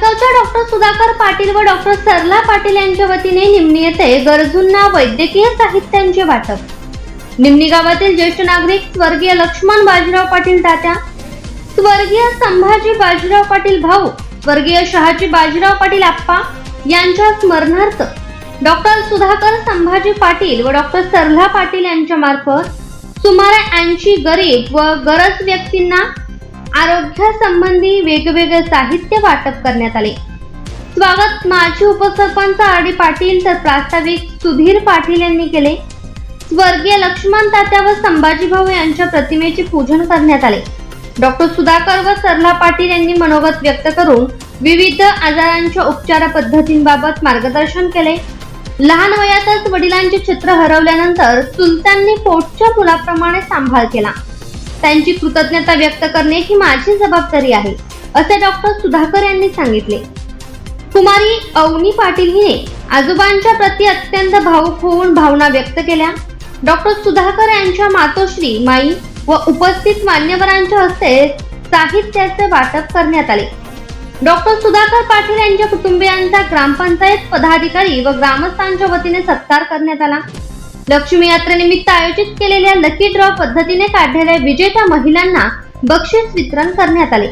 तासगावच्या doctor Sudhakar Patil व doctor सरला पाटील यांच्या वतीने निमणी येथे गरजूंना वैद्यकीय साहित्यांचे वाटप. निमणी गावातील ज्येष्ठ नागरिक स्वर्गीय लक्ष्मण बाजीराव पाटील तात्या स्वर्गीय संभाजी बाजीराव पाटील भाऊ स्वर्गीय शहाजी बाजीराव पाटील आप्पा यांच्या स्मरणार्थ डॉक्टर सुधाकर संभाजी पाटील व डॉक्टर सरला पाटील यांच्या मार्फत सुमारे ऐंशी गरीब व गरज व्यक्तींना आरोग्यासंबंधी वेगवेगळे साहित्य वाटप करण्यात आले. स्वागत माजी उपसरपंच आर डी पाटील तर प्रास्ताविक सुधीर पाटील यांनी केले. स्वर्गीय लक्ष्मण तात्या व संभाजी भाऊ यांच्या प्रतिमेचे पूजन करण्यात आले. डॉक्टर सुधाकर व सरला पाटील यांनी मनोगत व्यक्त करून विविध आजारांच्या उपचार पद्धतींबाबत मार्गदर्शन केले. लहान वयातच वडिलांचे चित्र हरवल्यानंतर चुलत्यांनी पोटच्या मुलाप्रमाणे सांभाळ केला. त्यांची कृतज्ञता व्यक्त करणे ही माझी जबाबदारी आहे असे डॉक्टर सुधाकर यांनी सांगितले. कुमारी अवनी पाटील हिने आजोबांच्या प्रती अत्यंत भावुक होऊन भावना व्यक्त केल्या. डॉक्टर सुधाकर यांच्या मातोश्री माई व उपस्थित मान्यवरांच्या हस्ते साहित्याचे वाटप करण्यात आले. डॉक्टर सुधाकर पाटील यांच्या कुटुंबियांचा ग्रामपंचायत पदाधिकारी व ग्रामस्थांच्या वतीने सत्कार करण्यात आला. लक्ष्मी यात्रेनिमित्त आयोजित केलेल्या लकी ड्रॉ पद्धतीने काढलेल्या विजेत्या महिलांना बक्षीस वितरण करण्यात आले.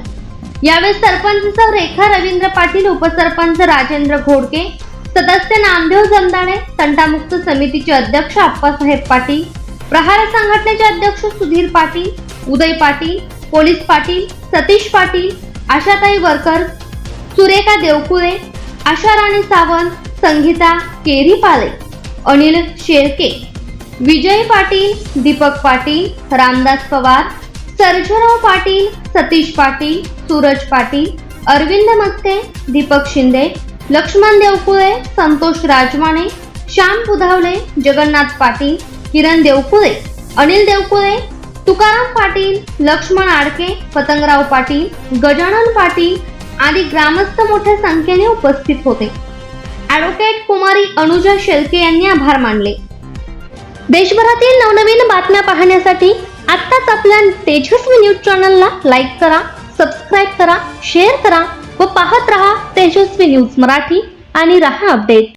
यावेळी सरपंच रेखा रवींद्र पाटील उपसरपंच राजेंद्र घोडके सदस्य नामदेव जमदाणे तंटामुक्त समितीचे अध्यक्ष आप्पासाहेब पाटील प्रहार संघटनेचे अध्यक्ष सुधीर पाटील उदय पाटील पोलीस पाटील सतीश पाटील आशाताई वरकर सुरेखा देवकुळे आशा राणी सावंत संगीता केरी पाले अनिल शेळके विजय पाटील दीपक पाटील रामदास पवार सर्जराव पाटील सतीश पाटील सूरज पाटील अरविंद मस्ते दीपक शिंदे लक्ष्मण देवकुळे संतोष राजमाने श्याम पुधावले जगन्नाथ पाटील किरण देवकुळे अनिल देवकुळे तुकाराम पाटील लक्ष्मण आडके पतंगराव पाटील गजानन पाटील आदी ग्रामस्थ मोठ्या संख्येने उपस्थित होते. ॲडव्होकेट कुमारी अनुजा शेळके यांनी आभार मानले. देशभरातील नवनवीन बातम्या पाहण्यासाठी आत्ताच आपल्या तेजस्वी न्यूज चॅनलला लाईक करा सबस्क्राईब करा शेअर करा व पाहत रहा तेजस्वी न्यूज मराठी आणि रहा अपडेट.